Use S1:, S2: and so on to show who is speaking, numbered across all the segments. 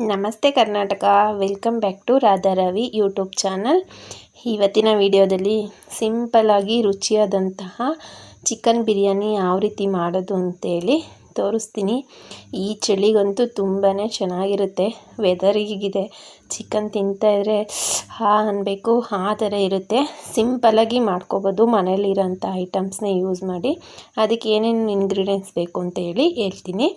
S1: ನಮಸ್ತೆ Karnataka. Welcome back to Radha Ravi YouTube channel ಇವತ್ತಿನ ವಿಡಿಯೋದಲ್ಲಿ ಸಿಂಪಲಾಗಿ ರುಚಿಯಾದಂತಹ ಚಿಕನ್ ಬಿರಿಯಾನಿ ಯಾವ ರೀತಿ ಮಾಡೋದು ಅಂತೇಳಿ ತೋರಿಸ್ತೀನಿ. ಈ ಚಳಿಗಂತೂ ತುಂಬಾ ಚೆನ್ನಾಗಿರುತ್ತೆ. ವೆದರ್ ಹೀಗಿದೆ. ಚಿಕನ್ ತಿಂತಾಯಿದ್ರೆ ಹಾ ಅನ್ನಬೇಕು ಆ ಥರ ಇರುತ್ತೆ. ಸಿಂಪಲಾಗಿ ಮಾಡ್ಕೋಬೋದು ಮನೇಲಿರೋಂಥ ಐಟಮ್ಸ್ನ ಯೂಸ್ ಮಾಡಿ. ಅದಕ್ಕೆ ಏನೇನು ಇಂಗ್ರೀಡಿಯೆಂಟ್ಸ್ ಬೇಕು ಅಂತ ಹೇಳಿ ಹೇಳ್ತೀನಿ.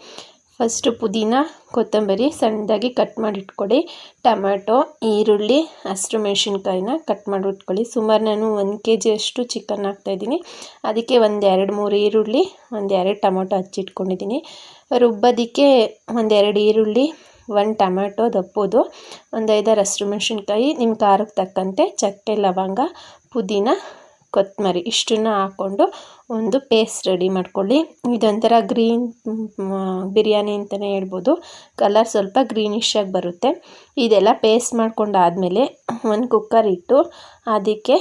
S1: ಫಸ್ಟು ಪುದೀನ, ಕೊತ್ತಂಬರಿ ಸಣ್ಣದಾಗಿ ಕಟ್ ಮಾಡಿ ಇಟ್ಕೊಳ್ಳಿ ಟೊಮ್ಯಾಟೊ, ಈರುಳ್ಳಿ, ಹಸಿರು ಮೆಣಸಿನ್ಕಾಯಿನ ಕಟ್ ಮಾಡಿ ಇಟ್ಕೊಳ್ಳಿ ಸುಮಾರು ನಾನು ಒಂದು ಕೆ ಜಿಯಷ್ಟು ಚಿಕನ್ ಹಾಕ್ತಾಯಿದ್ದೀನಿ ಅದಕ್ಕೆ ಒಂದು ಎರಡು ಮೂರು ಈರುಳ್ಳಿ ಒಂದೆರಡು ಟೊಮೊಟೊ ಹಚ್ಚಿಟ್ಕೊಂಡಿದ್ದೀನಿ. ರುಬ್ಬೋದಕ್ಕೆ ಒಂದೆರಡು ಈರುಳ್ಳಿ, ಒಂದು ಟೊಮ್ಯಾಟೊ ದಪ್ಪೋದು. ಒಂದು ಐದಾರು ಹಸಿರು ಮೆಣಸಿನ್ಕಾಯಿ ನಿಮ್ಮ ಖಾರಕ್ಕೆ ತಕ್ಕಂತೆ ಚಕ್ಕೆ, ಲವಂಗ, ಪುದೀನ ಕೊತ್ತಂಬರಿ ಇಷ್ಟನ್ನು ಹಾಕ್ಕೊಂಡು ಒಂದು ಪೇಸ್ಟ್ ರೆಡಿ ಮಾಡ್ಕೊಳ್ಳಿ. ಇದೊಂಥರ ಗ್ರೀನ್ ಬಿರಿಯಾನಿ ಅಂತಲೇ ಹೇಳ್ಬೋದು. ಕಲರ್ ಸ್ವಲ್ಪ ಗ್ರೀನಿಶಾಗಿ ಬರುತ್ತೆ. ಇದೆಲ್ಲ ಪೇಸ್ಟ್ ಮಾಡ್ಕೊಂಡಾದಮೇಲೆ ಒಂದು ಕುಕ್ಕರ್ ಇಟ್ಟು ಅದಕ್ಕೆ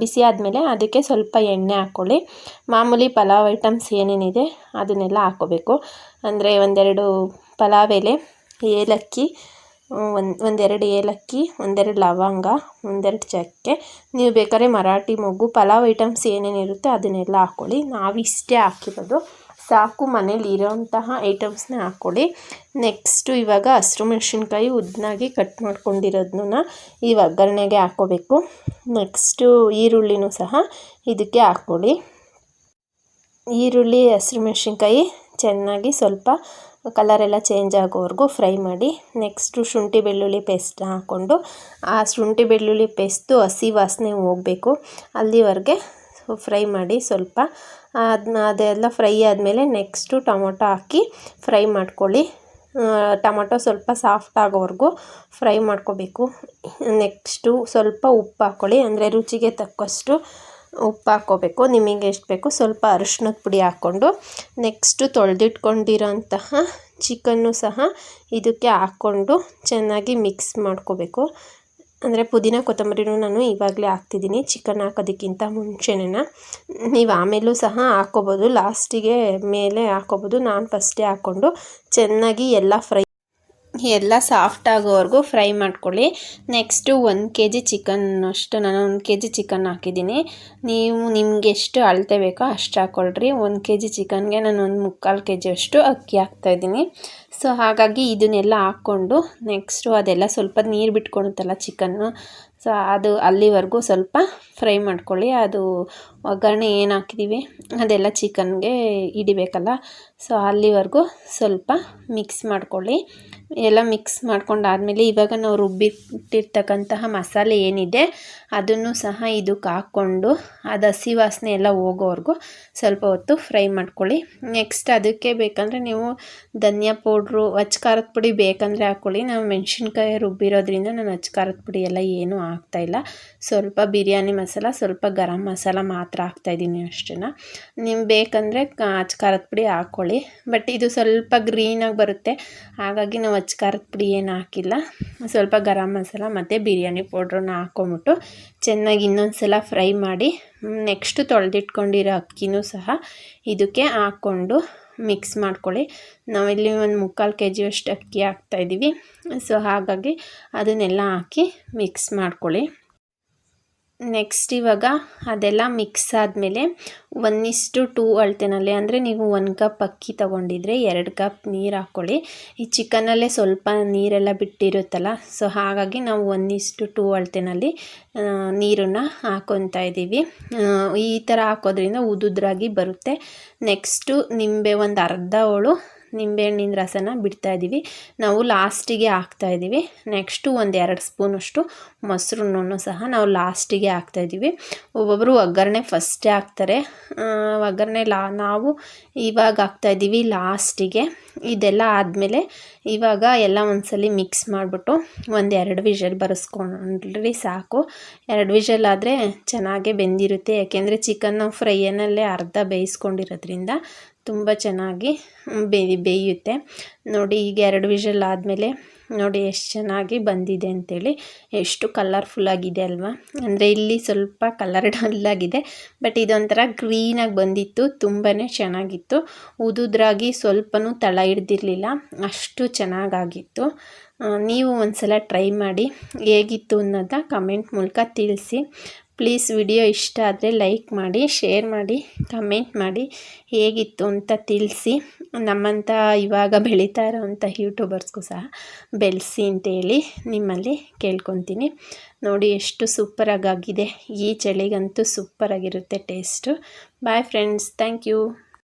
S1: ಬಿಸಿ ಆದಮೇಲೆ ಅದಕ್ಕೆ ಸ್ವಲ್ಪ ಎಣ್ಣೆ ಹಾಕ್ಕೊಳ್ಳಿ. ಮಾಮೂಲಿ ಪಲಾವ್ ಐಟಮ್ಸ್ ಏನೇನಿದೆ ಅದನ್ನೆಲ್ಲ ಹಾಕ್ಕೋಬೇಕು. ಅಂದರೆ ಒಂದೆರಡು ಪಲಾವ್ ಎಲೆ, ಏಲಕ್ಕಿ ಒಂದು, ಒಂದೆರಡು ಏಲಕ್ಕಿ, ಒಂದೆರಡು ಲವಂಗ, ಒಂದೆರಡು ಚಕ್ಕೆ. ನೀವು ಬೇಕಾದ್ರೆ ಮರಾಠಿ ಮೊಗ್ಗು, ಪಲಾವ್ ಐಟಮ್ಸ್ ಏನೇನಿರುತ್ತೆ ಅದನ್ನೆಲ್ಲ ಹಾಕ್ಕೊಳ್ಳಿ ನಾವಿಷ್ಟೇ ಹಾಕಿರೋದು. ಸಾಕು ಮನೇಲಿ ಇರೋಂತಹ ಐಟಮ್ಸ್ನ ಹಾಕ್ಕೊಳ್ಳಿ ನೆಕ್ಸ್ಟು ಇವಾಗ ಹಸಿರು ಮೆಣಸಿನ್ಕಾಯಿ ಉದ್ದನಾಗಿ ಕಟ್ ಮಾಡ್ಕೊಂಡಿರೋದನ್ನ ಈ ಒಗ್ಗರಣೆಗೆ ಹಾಕ್ಕೋಬೇಕು ನೆಕ್ಸ್ಟು ಈರುಳ್ಳಿನೂ ಸಹ ಇದಕ್ಕೆ ಹಾಕ್ಕೊಳ್ಳಿ ಈರುಳ್ಳಿ, ಹಸಿರು ಮೆಣಸಿನ್ಕಾಯಿ ಚೆನ್ನಾಗಿ ಸ್ವಲ್ಪ ಕಲರೆಲ್ಲ ಚೇಂಜ್ ಆಗೋವರೆಗೂ ಫ್ರೈ ಮಾಡಿ ನೆಕ್ಸ್ಟು ಶುಂಠಿ ಬೆಳ್ಳುಳ್ಳಿ ಪೇಸ್ಟ್ನ ಹಾಕ್ಕೊಂಡು, ಆ ಶುಂಠಿ ಬೆಳ್ಳುಳ್ಳಿ ಪೇಸ್ಟು ಹಸಿ ವಾಸನೆ ಹೋಗಬೇಕು. ಅಲ್ಲಿವರೆಗೆ ಫ್ರೈ ಮಾಡಿ ಸ್ವಲ್ಪ ಅದನ್ನ ಅದೆಲ್ಲ ಫ್ರೈ ಆದಮೇಲೆ ನೆಕ್ಸ್ಟು ಟೊಮೊಟೊ ಹಾಕಿ ಫ್ರೈ ಮಾಡ್ಕೊಳ್ಳಿ. ಟೊಮೊಟೊ ಸ್ವಲ್ಪ ಸಾಫ್ಟ್ ಆಗೋವರೆಗೂ ಫ್ರೈ ಮಾಡ್ಕೋಬೇಕು. ನೆಕ್ಸ್ಟು ಸ್ವಲ್ಪ ಉಪ್ಪು ಹಾಕ್ಕೊಳ್ಳಿ ಅಂದರೆ ರುಚಿಗೆ ತಕ್ಕಷ್ಟು ಉಪ್ಪು ಹಾಕ್ಕೋಬೇಕು ನಿಮಗೆ ಎಷ್ಟು ಬೇಕು ಸ್ವಲ್ಪ ಅರಿಶಿನದ ಪುಡಿ ಹಾಕ್ಕೊಂಡು ನೆಕ್ಸ್ಟು ತೊಳೆದಿಟ್ಕೊಂಡಿರೋಂತಹ ಚಿಕನ್ನು ಸಹ ಇದಕ್ಕೆ ಹಾಕ್ಕೊಂಡು ಚೆನ್ನಾಗಿ ಮಿಕ್ಸ್ ಮಾಡ್ಕೋಬೇಕು. ಅಂದರೆ ಪುದೀನ ಕೊತ್ತಂಬರಿನೂ ನಾನು ಇವಾಗಲೇ ಹಾಕ್ತಿದ್ದೀನಿ, ಚಿಕನ್ ಹಾಕೋದಕ್ಕಿಂತ ಮುಂಚೆನೇ. ನೀವು ಆಮೇಲೂ ಸಹ ಹಾಕ್ಕೋಬೋದು, ಲಾಸ್ಟಿಗೆ ಮೇಲೆ ಹಾಕ್ಕೋಬೋದು. ನಾನು ಫಸ್ಟೇ ಹಾಕ್ಕೊಂಡು ಚೆನ್ನಾಗಿ ಎಲ್ಲ ಫ್ರೈ ಎಲ್ಲ ಸಾಫ್ಟ್ ಆಗೋವರೆಗೂ ಫ್ರೈ ಮಾಡ್ಕೊಳ್ಳಿ. ನೆಕ್ಸ್ಟು ಒಂದು ಕೆ ಜಿ ಚಿಕನ್ ಅಷ್ಟು ನಾನು ಒಂದು ಕೆ ಜಿ ಚಿಕನ್ ಹಾಕಿದ್ದೀನಿ. ನೀವು ನಿಮ್ಗೆ ಎಷ್ಟು ಅಳತೆ ಬೇಕೋ ಅಷ್ಟು ಹಾಕ್ಕೊಳ್ರಿ ಒಂದು ಕೆ ಜಿ ಚಿಕನ್ಗೆ ನಾನು ಒಂದು ಮುಕ್ಕಾಲು ಕೆ ಜಿ ಅಷ್ಟು ಅಕ್ಕಿ ಹಾಕ್ತಾಯಿದ್ದೀನಿ ಸೊ ಹಾಗಾಗಿ ಇದನ್ನೆಲ್ಲ ಹಾಕ್ಕೊಂಡು ನೆಕ್ಸ್ಟು ಅದೆಲ್ಲ ಸ್ವಲ್ಪ ನೀರು ಬಿಟ್ಕೊಳುತ್ತಲ್ಲ ಚಿಕನ್ನು ಸೊ ಅದು ಅಲ್ಲಿವರೆಗೂ ಸ್ವಲ್ಪ ಫ್ರೈ ಮಾಡ್ಕೊಳ್ಳಿ. ಅದು ಒಗ್ಗರಣೆ ಏನು ಹಾಕಿದ್ದೀವಿ ಅದೆಲ್ಲ ಚಿಕನ್ಗೆ ಹಿಡಿಬೇಕಲ್ಲ. ಸೊ ಅಲ್ಲಿವರೆಗೂ ಸ್ವಲ್ಪ ಮಿಕ್ಸ್ ಮಾಡ್ಕೊಳ್ಳಿ. ಎಲ್ಲ ಮಿಕ್ಸ್ ಮಾಡ್ಕೊಂಡಾದಮೇಲೆ ಇವಾಗ ನಾವು ರುಬ್ಬಿಟ್ಟಿರ್ತಕ್ಕಂತಹ ಮಸಾಲೆ ಏನಿದೆ, ಅದನ್ನು ಸಹ ಇದಕ್ಕೆ ಹಾಕ್ಕೊಂಡು ಅದು ಹಸಿ ವಾಸನೆ ಎಲ್ಲ ಹೋಗೋವರೆಗೂ ಸ್ವಲ್ಪ ಹೊತ್ತು ಫ್ರೈ ಮಾಡ್ಕೊಳ್ಳಿ. ನೆಕ್ಸ್ಟ್ ಅದಕ್ಕೆ ಬೇಕಂದರೆ ನೀವು ಧನಿಯಾ ಪೌಡ್ರು ಖಾರದ ಪುಡಿ ಬೇಕಂದರೆ ಹಾಕ್ಕೊಳ್ಳಿ. ನಾವು ಮೆಣಸಿನ್ಕಾಯಿ ರುಬ್ಬಿರೋದ್ರಿಂದ ನಾನು ಖಾರದ ಪುಡಿ ಎಲ್ಲ ಏನೂ ಹಾಕ್ತಾಯಿಲ್ಲ ಸ್ವಲ್ಪ ಬಿರಿಯಾನಿ ಮಸಾಲ, ಸ್ವಲ್ಪ ಗರಂ ಮಸಾಲ ಮಾತ್ರ ಹಾಕ್ತಾಯಿದ್ದೀನಿ ಅಷ್ಟೇನ. ನಿಮ್ಗೆ ಬೇಕಂದರೆ ಖಾರದ ಪುಡಿ ಹಾಕ್ಕೊಳ್ಳಿ. ಬಟ್ ಇದು ಸ್ವಲ್ಪ ಗ್ರೀನಾಗಿ ಬರುತ್ತೆ. ಹಾಗಾಗಿ ನಾವು ಅಚ್ಚ ಖಾರದ ಪುಡಿ ಏನು ಹಾಕಿಲ್ಲ. ಸ್ವಲ್ಪ ಗರಂ ಮಸಾಲ ಮತ್ತು ಬಿರಿಯಾನಿ ಪೌಡ್ರನ್ನ ಹಾಕ್ಕೊಂಬಿಟ್ಟು ಚೆನ್ನಾಗಿ ಇನ್ನೊಂದು ಸಲ ಫ್ರೈ ಮಾಡಿ ನೆಕ್ಸ್ಟು ತೊಳೆದಿಟ್ಕೊಂಡಿರೋ ಅಕ್ಕಿನೂ ಸಹ ಇದಕ್ಕೆ ಹಾಕ್ಕೊಂಡು ಮಿಕ್ಸ್ ಮಾಡ್ಕೊಳ್ಳಿ. ನಾವಿಲ್ಲಿ ಒಂದು ಮುಕ್ಕಾಲು ಕೆ ಜಿಯಷ್ಟು ಅಕ್ಕಿ ಹಾಕ್ತಾಯಿದ್ದೀವಿ ಸೊ ಹಾಗಾಗಿ ಅದನ್ನೆಲ್ಲ ಹಾಕಿ ಮಿಕ್ಸ್ ಮಾಡ್ಕೊಳ್ಳಿ. ನೆಕ್ಸ್ಟ್ ಇವಾಗ ಅದೆಲ್ಲ ಮಿಕ್ಸ್ ಆದಮೇಲೆ ಒನ್ ಇಸ್ಟು ಟೂ ಅಳತೆನಲ್ಲಿ, ಅಂದರೆ ನೀವು ಒಂದು ಕಪ್ ಅಕ್ಕಿ ತೊಗೊಂಡಿದ್ರೆ ಎರಡು ಕಪ್ ನೀರು ಹಾಕ್ಕೊಳ್ಳಿ ಈ ಚಿಕನಲ್ಲೇ ಸ್ವಲ್ಪ ನೀರೆಲ್ಲ ಬಿಟ್ಟಿರುತ್ತಲ್ಲ ಸೊ ಹಾಗಾಗಿ ನಾವು ಒನ್ ಇಸ್ಟು ಟೂ ಅಳತೆನಲ್ಲಿ ನೀರನ್ನು ಹಾಕೊತಾ ಇದ್ದೀವಿ. ಈ ಥರ ಹಾಕೋದ್ರಿಂದ ಉದುದ್ರಾಗಿ ಬರುತ್ತೆ. ನೆಕ್ಸ್ಟು ನಿಂಬೆ ಒಂದು ಅರ್ಧ ಹೋಳು ನಿಂಬೆಹಣ್ಣಿನ ರಸನ ಬಿಡ್ತಾ ಇದ್ದೀವಿ. ನಾವು ಲಾಸ್ಟಿಗೆ ಹಾಕ್ತಾ ಇದ್ದೀವಿ. ನೆಕ್ಸ್ಟು ಒಂದು ಎರಡು ಸ್ಪೂನಷ್ಟು ಮೊಸರನ್ನು ಸಹ ನಾವು ಲಾಸ್ಟಿಗೆ ಹಾಕ್ತಾ ಇದ್ದೀವಿ. ಒಬ್ಬೊಬ್ಬರು ಒಗ್ಗರಣೆ ಫಸ್ಟೇ ಹಾಕ್ತಾರೆ. ಒಗ್ಗರಣೆ ಲಾ, ನಾವು ಇವಾಗ ಹಾಕ್ತಾ ಇದ್ದೀವಿ ಲಾಸ್ಟಿಗೆ. ಇದೆಲ್ಲ ಆದಮೇಲೆ ಇವಾಗ ಎಲ್ಲ ಒಂದ್ಸಲಿ ಮಿಕ್ಸ್ ಮಾಡಿಬಿಟ್ಟು ಒಂದು ಎರಡು ವಿಷಲ್ ಬರೆಸ್ಕೊಂಡ್ರಿ ಸಾಕು. ಎರಡು ವಿಷಲ್ ಆದರೆ ಚೆನ್ನಾಗೇ ಬೆಂದಿರುತ್ತೆ. ಯಾಕೆಂದರೆ ಚಿಕನ್ ನಾವು ಫ್ರೈಯನಲ್ಲೇ ಅರ್ಧ ಬೇಯಿಸ್ಕೊಂಡಿರೋದ್ರಿಂದ ತುಂಬ ಚೆನ್ನಾಗಿ ಬೇಯ್, ಬೇಯುತ್ತೆ. ನೋಡಿ, ಈಗ ಎರಡು ವಿಷಲ್ ಆದಮೇಲೆ ನೋಡಿ ಎಷ್ಟು ಚೆನ್ನಾಗಿ ಬಂದಿದೆ ಅಂತೇಳಿ. ಎಷ್ಟು ಕಲರ್ಫುಲ್ ಆಗಿದೆ ಅಲ್ವಾ? ಅಂದರೆ ಇಲ್ಲಿ ಸ್ವಲ್ಪ ಕಲರ್ ಆಗಿದೆ ಬಟ್ ಇದೊಂಥರ ಗ್ರೀನಾಗಿ ಬಂದಿತ್ತು ತುಂಬಾ ಚೆನ್ನಾಗಿತ್ತು. ಉದುದ್ರಾಗಿ ಸ್ವಲ್ಪನೂ ತಳ ಹಿಡ್ದಿರಲಿಲ್ಲ, ಅಷ್ಟು ಚೆನ್ನಾಗಾಗಿತ್ತು. ನೀವು ಒಂದು ಸಲ ಟ್ರೈ ಮಾಡಿ, ಹೇಗಿತ್ತು ಅನ್ನೋದ ಕಮೆಂಟ್ ಮೂಲಕ ತಿಳಿಸಿ. ಪ್ಲೀಸ್ ವಿಡಿಯೋ ಇಷ್ಟ ಆದರೆ ಲೈಕ್ ಮಾಡಿ, ಶೇರ್ ಮಾಡಿ, ಕಮೆಂಟ್ ಮಾಡಿ. ಹೇಗಿತ್ತು ಅಂತ ತಿಳಿಸಿ. ನಮ್ಮಂಥ ಇವಾಗ ಬೆಳೀತಾ ಇರೋವಂಥ ಯೂಟ್ಯೂಬರ್ಸ್ಗೂ ಸಹ ಬೆಳೆಸಿ ಅಂತೇಳಿ ನಿಮ್ಮಲ್ಲಿ ಕೇಳ್ಕೊತೀನಿ. ನೋಡಿ ಎಷ್ಟು ಸೂಪರಾಗಿ ಆಗಿದೆ ಈ ಚಳಿಗಂತೂ ಸೂಪರಾಗಿರುತ್ತೆ taste. Bye friends thank you